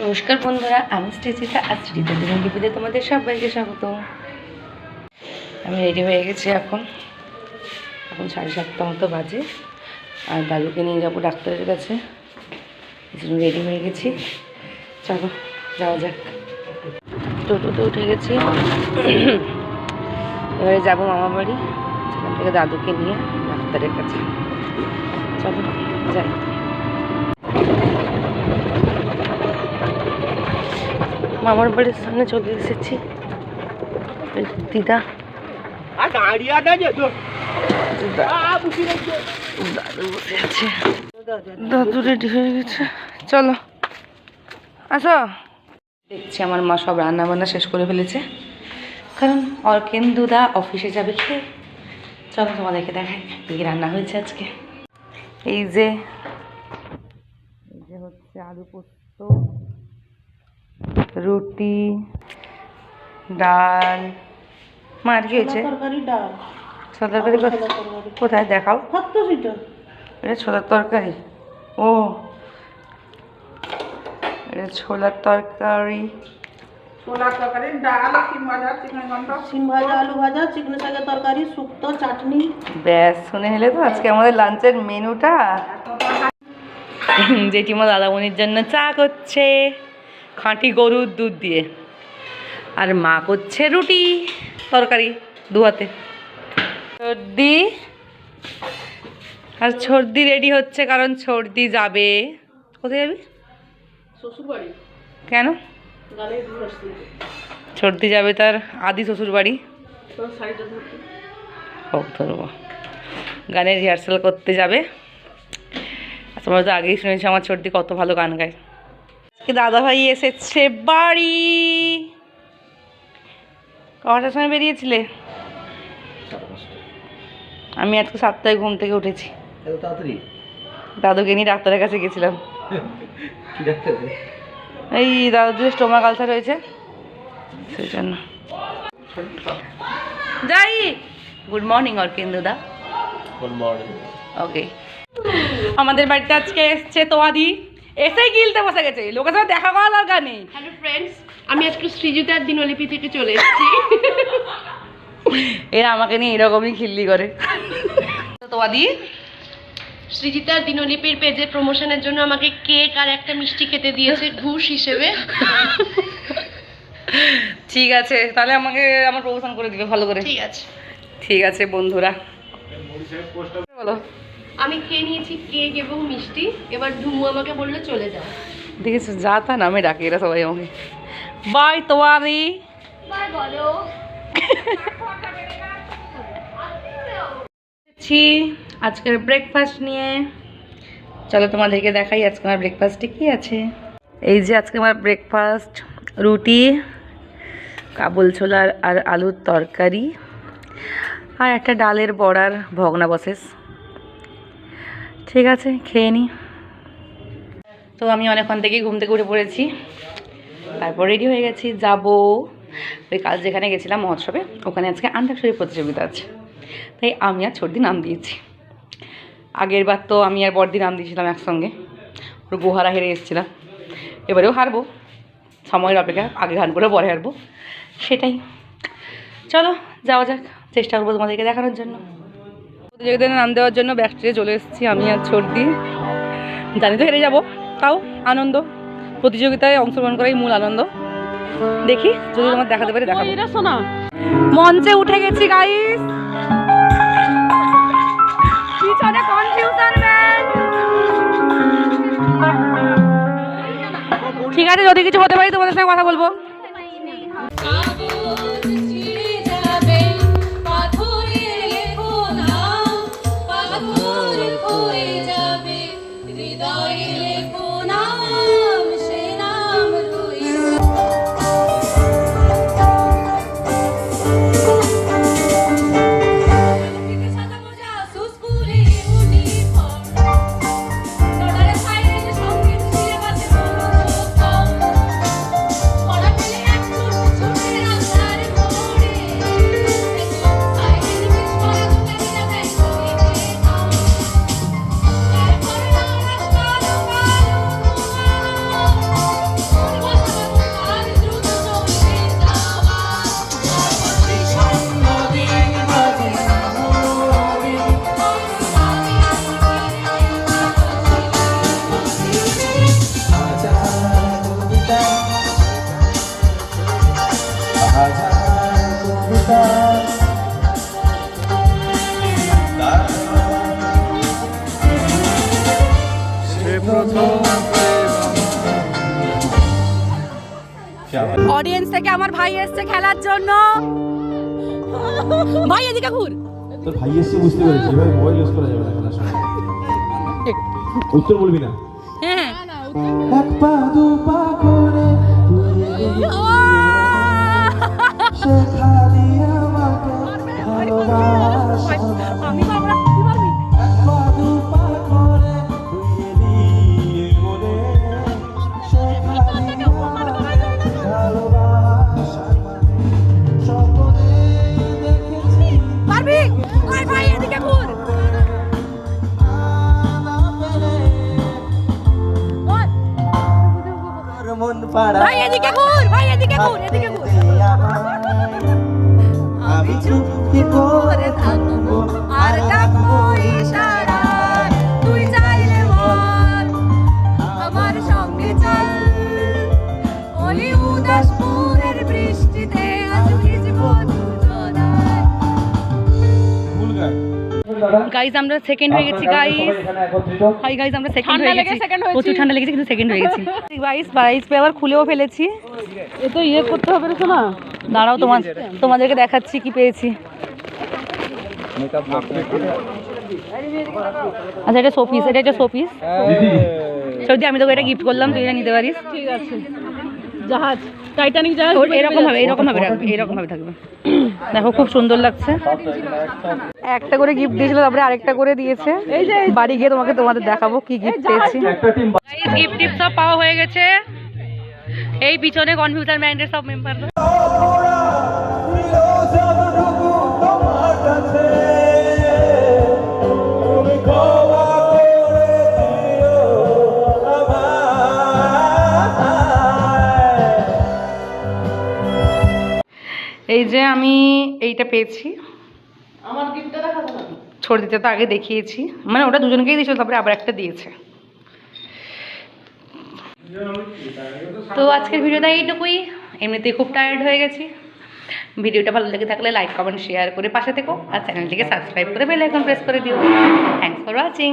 নমস্কার বন্ধুরা, আমি স্টেচিতা আর শ্রীতা দিন লিপিতে তোমাদের সবাইকে স্বাগত। আমি রেডি হয়ে গেছি এখন। এখন সাড়ে সাতটা মতো বাজে, আর দাদুকে নিয়ে যাব ডাক্তারের কাছে। রেডি হয়ে গেছি। চলো, যাওয়া যাক। টোটোতে উঠে গেছি। এবারে যাব মামা বাড়ি। থেকে দাদুকে নিয়ে ডাক্তারের কাছে। চলো যাই। মামার বাড়ির সামনে চলে এসেছি। দিদা। দাদু। বসে আছে। দাদু রেডি হয়ে গেছে। চলো আসো। দেখছি আমার মা সব রান্না বান্না শেষ করে ফেলেছে। কারণ অর্কেন্দুদা অফিসে যাবে খেয়ে। চলো তোমাদেরকে দেখাই কী রান্না হয়েছে আজকে। এই যে এই যে হচ্ছে আলু পোস্ত রুটি ডাল। মা আর কি হয়েছে? ছোলা তরকারি কোথায়? দেখাও। এটা ছোলার তরকারি। ও এটা ছোলার তরকারি। ছোলা তরকারি ডাল সিম ভাজা চিকেন ঘন্ট সিম ভাজা আলু ভাজা চিকেন শাকের তরকারি শুক্তো চাটনি। ব্যাস শুনে তো আজকে আমাদের লাঞ্চের মেনুটা। জেঠিমা দাদামণির জন্য চা করছে খাঁটি গরুর দুধ দিয়ে। আর মা করছে রুটি তরকারি দু হাতে। সর্দি আর সর্দি রেডি হচ্ছে কারণ সর্দি যাবে। কোথায় যাবি? শ্বশুর বাড়ি কেন? সর্দি যাবে তার আদি শ্বশুর বাড়ি তোর হোক ধরবো। গানের রিহার্সাল করতে যাবে। তোমরা তো আগেই শুনেছি আমার সর্দি কত ভালো গান গায়। আজকে দাদাভাই এসেছে বাড়ি। কটার সময় বেরিয়েছিলে? আমি আজকে সাতটায় ঘুম থেকে উঠেছি। এত তাড়াতাড়ি? দাদুকে নিয়ে ডাক্তারের কাছে গেছিলাম। কি ডাক্তার এই দাদুর স্টোমাক আলসার হয়েছে সেই জন্য। যাই গুড মর্নিং অর্কেন্দুদা গুড মর্নিং ওকে আমাদের বাড়িতে আজকে এসছে তোয়াদি। এসেই গিলতে বসে গেছে। লোকের সাথে দেখা করা দরকার নেই। হ্যালো ফ্রেন্ডস আমি আজকে সৃজিতার দিনলিপি থেকে চলে এসেছি। এরা আমাকে নিয়ে এরকমই খিল্লি করে। তোয়াদি সৃজিতার দিনলিপির পেজের প্রমোশনের জন্য আমাকে কেক আর একটা মিষ্টি খেতে দিয়েছে ঘুষ হিসেবে। ঠিক আছে তাহলে আমাকে আমার প্রমোশন করে দিবে ভালো করে। ঠিক আছে। ঠিক আছে বন্ধুরা। বলো। আমি খেয়ে নিয়েছি কেক এবং মিষ্টি এবার ধুমু আমাকে বলল চলে যাও। দেখেছ যা তা নামে ডাকে এরা সবাই আমাকে। বাই তোয়াদি বাই বলো। ছি আজকের ব্রেকফাস্ট নিয়ে। চলো তোমাদেরকে দেখাই আজকে আমার ব্রেকফাস্টে কি আছে। এই যে আজকে আমার ব্রেকফাস্ট রুটি, কাবুল ছোলার আর আলুর তরকারি আর একটা ডালের বড়ার ভগনা বসেস। ঠিক আছে, খেয়ে নি। তো আমি অনেকক্ষণ থেকেই ঘুম থেকে উঠে পড়েছি। তারপর রেডি হয়ে গেছি, যাব। ওই কাল যেখানে গেছিলাম মহোৎসবে, ওখানে আজকে আন্তাক্ষরী প্রতিযোগিতা আছে। তাই আমি আর ছোটদি নাম দিয়েছি। আগের বার তো আমি আর বড়দি নাম দিয়েছিলাম একসঙ্গে। ওর গোহারা হেরে এসেছিলাম। এবারেও হারবো। সময়ের অপেক্ষা আগে গান করে পরে হারবো। সেটাই। চলো, যাওয়া যাক। চেষ্টা করব তোমাদেরকে দেখানোর জন্য। প্রতিযোগিতায় নাম দেওয়ার জন্য ব্যাকস্টেজে চলে এসেছি আমি আর ছোটদি। জানি তো হেরে যাব, তাও আনন্দ। প্রতিযোগিতায় অংশগ্রহণ করাই মূল আনন্দ। দেখি যদি তোমার দেখাতে পারি দেখাবো। শোনা মঞ্চে উঠে গেছি গাইস পিছনে কনফিউশন ঠিক আছে যদি কিছু হতে পারি তোমাদের সঙ্গে কথা বলব। অডিয়েন্স থেকে আমার ভাই এসছে খেলার জন্য। ভাই এদিকে ঘুর। তোর ভাই এসছে বুঝতে পেরেছি ভাই মোবাইল ইউজ করা যাবে না খেলার সময়। উত্তর বলবি না? হ্যাঁ, হ্যাঁ। এক পা দু পা করে আমি চুক্তি করে থাকব আর গাইজ আমরা সেকেন্ড হয়ে গেছি গাইজ হাই গাইজ আমরা সেকেন্ড হয়ে গেছি। প্রচুর ঠান্ডা লেগেছে কিন্তু সেকেন্ড হয়ে গেছি। গাইজ বাইশ পে আবার খুলেও ফেলেছি। এ তো ইয়ে করতে হবে রে শোনা দাঁড়াও তোমার তোমাদেরকে দেখাচ্ছি কি পেয়েছি। আচ্ছা এটা শোপিস এটা একটা শোপিস সত্যি আমি তোকে এটা গিফট করলাম তুই এটা নিতে পারিস। ঠিক আছে। জাহাজ। টাইটানিক জাহাজ এরকম হবে এরকম হবে এরকম ভাবে থাকবে। দেখো খুব সুন্দর লাগছে। একটা করে গিফট দিয়েছিল তারপরে আরেকটা করে দিয়েছে। এই বাড়ি গিয়ে তোমাকে তোমাদের দেখাবো কি গিফট পেয়েছি। গিফট টিপ সব পাওয়া হয়ে গেছে। এই পিছনে কনফিউজার ম্যান্ডের সব মেম্বার এই যে আমি এইটা পেয়েছি। আমার গিফটটা দেখাবো না ছোট দিতে তো আগে দেখিয়েছি। মানে ওটা দুজনকেই দিয়েছিল তারপরে আবার একটা দিয়েছে। তো আজকের ভিডিওটা এইটুকুই। এমনিতেই খুব টায়ার্ড হয়ে গেছি। ভিডিওটা ভালো লেগে থাকলে লাইক কমেন্ট শেয়ার করে পাশে থেকো। আর চ্যানেলটিকে সাবস্ক্রাইব করে বেল আইকন প্রেস করে দিও। Thanks for watching